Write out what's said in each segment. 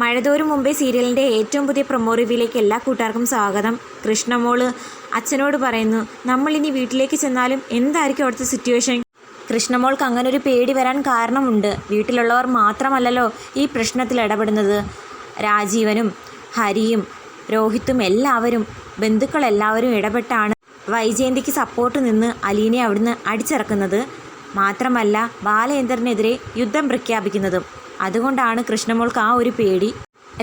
മഴതോറും മുമ്പേ സീരിയലിന്റെ ഏറ്റവും പുതിയ പ്രൊമോ റിവ്യൂയിലേക്ക് എല്ലാ കൂട്ടുകാർക്കും സ്വാഗതം. കൃഷ്ണമോൾ അച്ഛനോട് പറയുന്നു നമ്മൾ ഇനി വീട്ടിലേക്ക് ചെന്നാലും എന്തായിരിക്കും അവിടുത്തെ സിറ്റുവേഷൻ കൃഷ്ണമോൾക്ക് അങ്ങനെ ഒരു പേടി വരാൻ കാരണമുണ്ട്. വീട്ടിലുള്ളവർ മാത്രമല്ലല്ലോ ഈ പ്രശ്നത്തിൽ ഇടപെടുന്നത്. രാജീവനും ഹരിയും രോഹിത്തും എല്ലാവരും ബന്ധുക്കളെല്ലാവരും ഇടപെട്ടാണ് വൈജയന്തിക്ക് സപ്പോർട്ട് നിന്ന് അലീനെ അവിടുന്ന് അടിച്ചിറക്കുന്നത്. മാത്രമല്ല ബാലേന്ദ്രനെതിരെ യുദ്ധം പ്രഖ്യാപിക്കുന്നതും. അതുകൊണ്ടാണ് കൃഷ്ണമോൾക്ക് ആ ഒരു പേടി.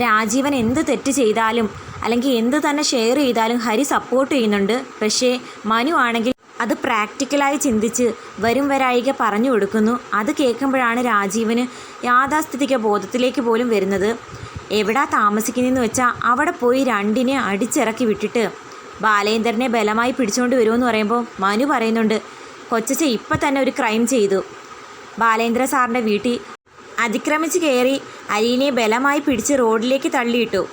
രാജീവൻ എന്ത് തെറ്റ് ചെയ്താലും അല്ലെങ്കിൽ എന്ത് തന്നെ ഷെയർ ചെയ്താലും ഹരി സപ്പോർട്ട് ചെയ്യുന്നുണ്ട്. പക്ഷേ മനു ആണെങ്കിൽ അത് പ്രാക്ടിക്കലായി ചിന്തിച്ച് വരും വരായിക പറഞ്ഞു കൊടുക്കുന്നു. അത് കേൾക്കുമ്പോഴാണ് രാജീവന് യാഥാസ്ഥിതിക ബോധത്തിലേക്ക് പോലും വരുന്നത്. എവിടാ താമസിക്കുന്നതെന്ന് വെച്ചാൽ അവിടെ പോയി രണ്ടിനെ അടിച്ചിറക്കി വിട്ടിട്ട് ബാലേന്ദ്രനെ ബലമായി പിടിച്ചുകൊണ്ട് വരുമെന്ന് പറയുമ്പോൾ മനു പറയുന്നുണ്ട് കൊച്ചച്ച ഇപ്പം തന്നെ ഒരു ക്രൈം ചെയ്തു. ബാലേന്ദ്ര സാറിന്റെ വീട്ടിൽ അതിക്രമിച്ച് കയറി അലീനെ ബലമായി പിടിച്ച് റോഡിലേക്ക് തള്ളിയിട്ടു.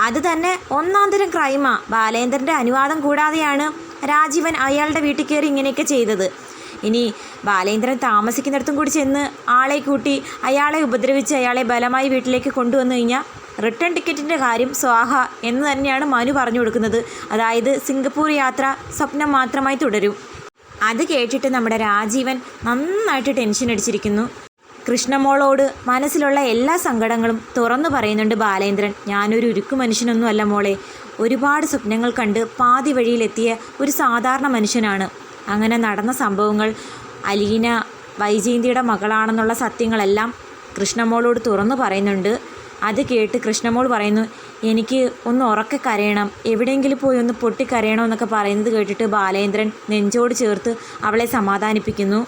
അത് തന്നെ ഒന്നാന്തരം തരം ക്രൈമാ. ബാലേന്ദ്രന്റെ അനുവാദം കൂടാതെയാണ് രാജീവൻ അയാളുടെ വീട്ടിൽ കയറി ഇങ്ങനെയൊക്കെ ചെയ്തത്. ഇനി ബാലേന്ദ്രൻ താമസിക്കുന്നിടത്തും കൂടി ചെന്ന് ആളെ കൂട്ടി അയാളെ ഉപദ്രവിച്ച് അയാളെ ബലമായി വീട്ടിലേക്ക് കൊണ്ടുവന്നു കഴിഞ്ഞാൽ റിട്ടേൺ ടിക്കറ്റിന്റെ കാര്യം സ്വാഹ എന്ന് തന്നെയാണ് മനു പറഞ്ഞു കൊടുക്കുന്നത്. അതായത് സിംഗപ്പൂർ യാത്ര സ്വപ്നം മാത്രമായി തുടരും. അത് കേട്ടിട്ട് നമ്മുടെ രാജീവൻ നന്നായിട്ട് ടെൻഷൻ അടിച്ചിരിക്കുന്നു. കൃഷ്ണമോളോട് മനസ്സിലുള്ള എല്ലാ സങ്കടങ്ങളും തുറന്നു പറയുന്നുണ്ട് ബാലേന്ദ്രൻ. ഞാനൊരു ഉരുക്കു മനുഷ്യനൊന്നുമല്ല മോളെ. ഒരുപാട് സ്വപ്നങ്ങൾ കണ്ട് പാതി വഴിയിലെത്തിയ ഒരു സാധാരണ മനുഷ്യനാണ്. അങ്ങനെ നടന്ന സംഭവങ്ങൾ അലീന വൈജയന്തിയുടെ മകളാണെന്നുള്ള സത്യങ്ങളെല്ലാം കൃഷ്ണമോളോട് തുറന്നു പറയുന്നുണ്ട്. അത് കേട്ട് കൃഷ്ണമോൾ പറയുന്നു എനിക്ക് ഒന്ന് ഉറക്കെ കരയണം. എവിടെയെങ്കിലും പോയി ഒന്ന് പൊട്ടിക്കരയണമെന്നൊക്കെ പറയുന്നത് കേട്ടിട്ട് ബാലേന്ദ്രൻ നെഞ്ചോട് ചേർത്ത് അവളെ സമാധാനിപ്പിക്കുന്നു.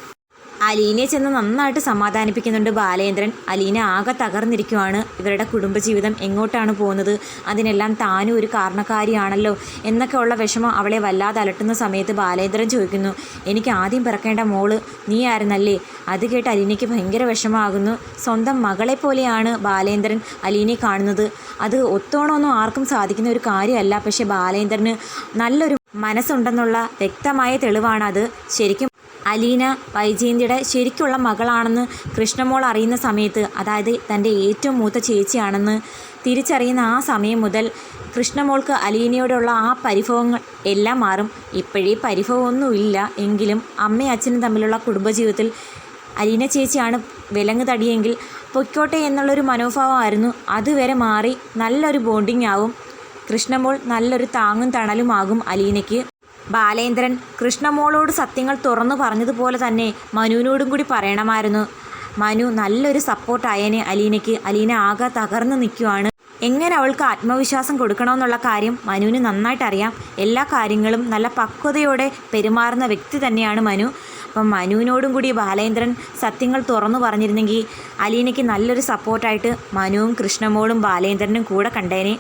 അലീനയെ ചെന്ന് നന്നായിട്ട് സമാധാനിപ്പിക്കുന്നുണ്ട് ബാലേന്ദ്രൻ. അലീന ആകെ തകർന്നിരിക്കുവാണ്. ഇവരുടെ കുടുംബജീവിതം എങ്ങോട്ടാണ് പോകുന്നത്? അതിനെല്ലാം താനും ഒരു കാരണക്കാരിയാണല്ലോ. എന്നൊക്കെ ഉള്ള വിഷമം അവളെ വല്ലാതെ അലട്ടുന്ന സമയത്ത് ബാലേന്ദ്രൻ ചോദിക്കുന്നു എനിക്ക് ആദ്യം പിറക്കേണ്ട മോൾ നീ ആയിരുന്നല്ലേ? അത് കേട്ട് അലീനയ്ക്ക് ഭയങ്കര വിഷമമാകുന്നു. സ്വന്തം മകളെ പോലെയാണ് ബാലേന്ദ്രൻ അലീനയെ കാണുന്നത്. അത് ഒത്തോണമൊന്നും ആർക്കും സാധിക്കുന്ന ഒരു കാര്യമല്ല. പക്ഷേ ബാലേന്ദ്രന് നല്ലൊരു മനസ്സുണ്ടെന്നുള്ള വ്യക്തമായ തെളിവാണത്. ശരിക്കും അലീന വൈജയന്തിയുടെ ശരിക്കുള്ള മകളാണെന്ന് കൃഷ്ണമോൾ അറിയുന്ന സമയത്ത് അതായത് തന്റെ ഏറ്റവും മൂത്ത ചേച്ചിയാണെന്ന് തിരിച്ചറിയുന്ന ആ സമയം മുതൽ കൃഷ്ണമോൾക്ക് അലീനയോടുള്ള ആ പരിഭവങ്ങൾ എല്ലാം മാറും. ഇപ്പോഴേ പരിഭവമൊന്നുമില്ല എങ്കിലും അമ്മയും അച്ഛനും തമ്മിലുള്ള കുടുംബജീവിതത്തിൽ അലീന ചേച്ചിയാണ് വിലങ്ങ് തടിയെങ്കിൽ പൊയ്ക്കോട്ടെ എന്നുള്ളൊരു മനോഭാവമായിരുന്നു. അതുവരെ മാറി നല്ലൊരു ബോണ്ടിങ് ആവും. കൃഷ്ണമോൾ നല്ലൊരു താങ്ങും തണലുമാകും അലീനയ്ക്ക്. ബാലേന്ദ്രൻ കൃഷ്ണമോളോട് സത്യങ്ങൾ തുറന്നു പറഞ്ഞതുപോലെ തന്നെ മനുവിനോടും കൂടി പറയണമായിരുന്നു. മനു നല്ലൊരു സപ്പോർട്ടായേനെ അലീനയ്ക്ക്. അലീന ആകെ തകർന്നു നിൽക്കുവാണ്. എങ്ങനെ അവൾക്ക് ആത്മവിശ്വാസം കൊടുക്കണമെന്നുള്ള കാര്യം മനുവിന് നന്നായിട്ട് അറിയാം. എല്ലാ കാര്യങ്ങളും നല്ല പക്വതയോടെ പെരുമാറുന്ന വ്യക്തി തന്നെയാണ് മനു. അപ്പം മനുവിനോടും കൂടി ബാലേന്ദ്രൻ സത്യങ്ങൾ തുറന്നു പറഞ്ഞിരുന്നെങ്കിൽ അലീനയ്ക്ക് നല്ലൊരു സപ്പോർട്ടായിട്ട് മനുവും കൃഷ്ണമോളും ബാലേന്ദ്രനും കൂടെ കണ്ടേനെ.